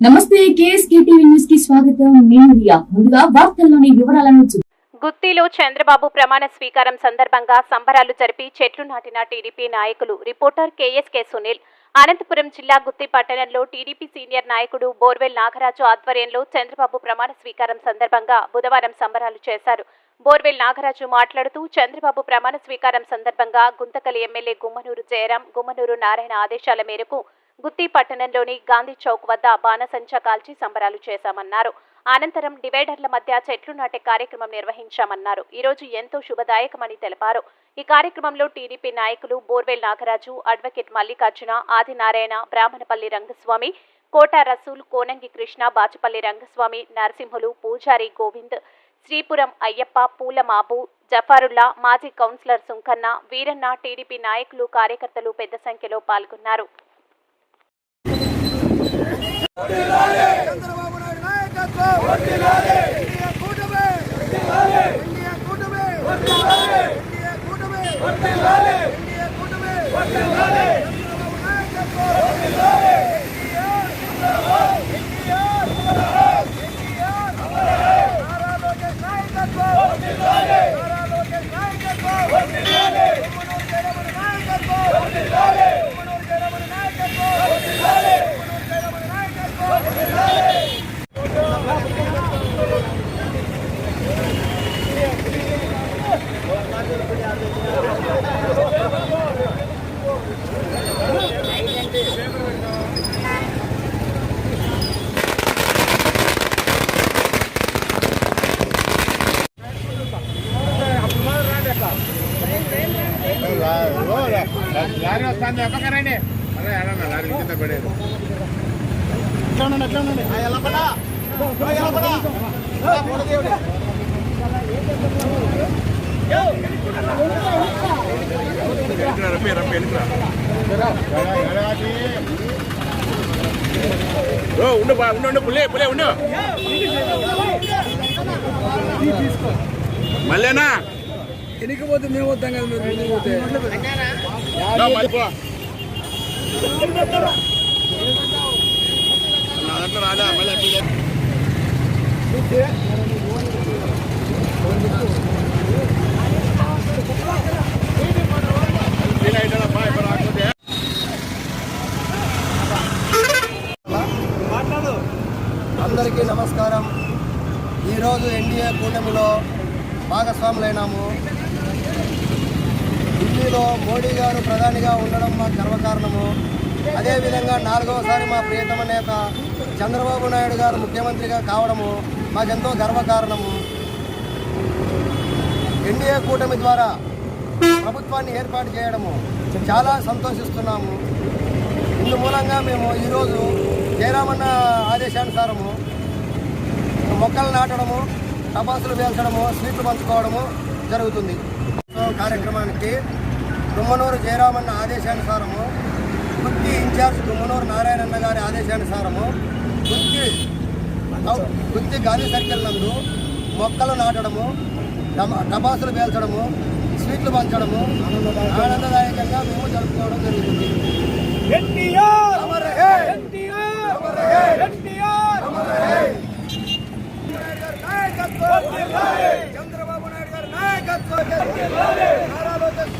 నమస్తే KSK TV న్యూస్కి స్వాగతం. నేను రియా. ముందుగా వార్తల్లోని వివరాలను గుత్తిలో చంద్రబాబు ప్రమాణ స్వీకారం సందర్భంగా సంబరాలు జరిపి చెట్లు నాటిన టీడీపీ నాయకులు రిపోర్టర్ కేఎస్కే సునీల్ అనంతపురం జిల్లా గుత్తి పట్టణంలో టీడీపీ సీనియర్ నాయకుడు బోర్వెల్ నాగరాజు ఆధ్వర్యంలో చంద్రబాబు ప్రమాణ స్వీకారం సందర్భంగా బుధవారం సంబరాలు చేశారు. బోర్వెల్ నాగరాజు మాట్లాడుతూ చంద్రబాబు ప్రమాణ స్వీకారం సందర్భంగా గుంతకలి ఎమ్మెల్యే గుమ్మనూరు జయరాం గుమ్మనూరు నారాయణ ఆదేశాల మేరకు గుత్తి పట్టణంలోని గాంధీ చౌక్ వద్ద బాణసంచా కాల్చి సంబరాలు చేశామన్నారు. అనంతరం డివైడర్ల మధ్య చెట్లు నాటే కార్యక్రమం నిర్వహించామన్నారు. ఈ రోజు ఎంతో శుభదాయకమని తెలిపారు. ఈ కార్యక్రమంలో టీడీపీ నాయకులు బోర్వెల్ నాగరాజు అడ్వకేట్ మల్లికార్జున ఆదినారాయణ బ్రాహ్మణపల్లి రంగస్వామి కోట రసూల్ కోనంగి కృష్ణ బాచుపల్లి రంగస్వామి నరసింహులు పూజారి గోవింద్ శ్రీపురం అయ్యప్ప పూలమాబు జఫారుల్లా మాజీ కౌన్సిలర్ సుంకన్న వీరన్న టీడీపీ నాయకులు కార్యకర్తలు పెద్ద సంఖ్యలో పాల్గొన్నారు. చంద్రబాబు నాయుడు నాయకత్వం ఇండియా కూటమి ఇండియా కూటమి ఇండియా కూటమి ఇండియా కూటమి చంద్రబాబు నాయకత్వం ఎన్టీఆర్ ఎన్టీఆర్ ఎన్టీఆర్ నారా లోకేష్ నాయకత్వం నారా లోకేష్ నాయకత్వం గుమ్మనూరు జయరామన్ నాయకత్వం గుమ్మనూరు జయరామన్ నాయకత్వం గుమ్మనూరు జయరామన్ నాయకత్వం లారీ వస్తుంది ఒక్కరండి అదే అడన్న లారీ కింద పడేది. రమ్మి రమ్మి ఓ ఉండు బా ఉండు ఉండు పుల్లే పుల్లే ఉండు. మళ్ళేనా ఎనికపోతే మేము వద్దాం కదా మీరు పోతే అందరికీ నమస్కారం. ఈరోజు ఎన్డీఏ కూటమిలో భాగస్వాములైనాము. ఢిల్లీలో మోడీ గారు ప్రధానిగా ఉండడం మాకు గర్వకారణము. అదేవిధంగా నాలుగవసారి మా ప్రియతమ నేత చంద్రబాబు నాయుడు గారు ముఖ్యమంత్రిగా కావడము మాకెంతో గర్వకారణము. ఎన్డీఏ కూటమి ద్వారా ప్రభుత్వాన్ని ఏర్పాటు చేయడము చాలా సంతోషిస్తున్నాము. ఇందు మూలంగా మేము ఈరోజు జయరామన్న ఆదేశానుసారము మొక్కలు నాటడము టపాసులు పేల్చడము స్వీట్లు పంచుకోవడము జరుగుతుంది. కార్యక్రమానికి దుమ్మనూరు జయరామన్న ఆదేశానుసారము గుత్తి ఇన్ఛార్జ్ దుమ్మనూరు నారాయణన్న గారి ఆదేశానుసారము గుత్తి గుత్తి గాంధీ సర్కిల్ నందు మొక్కలు నాటడము టపాసులు పేల్చడము స్వీట్లు పంచడము ఆనందదాయకంగా మేము జరుపుకోవడం జరుగుతుంది! చంద్రబాబు నాయుడు గారి నాయకత్వం. నారా లోకేష్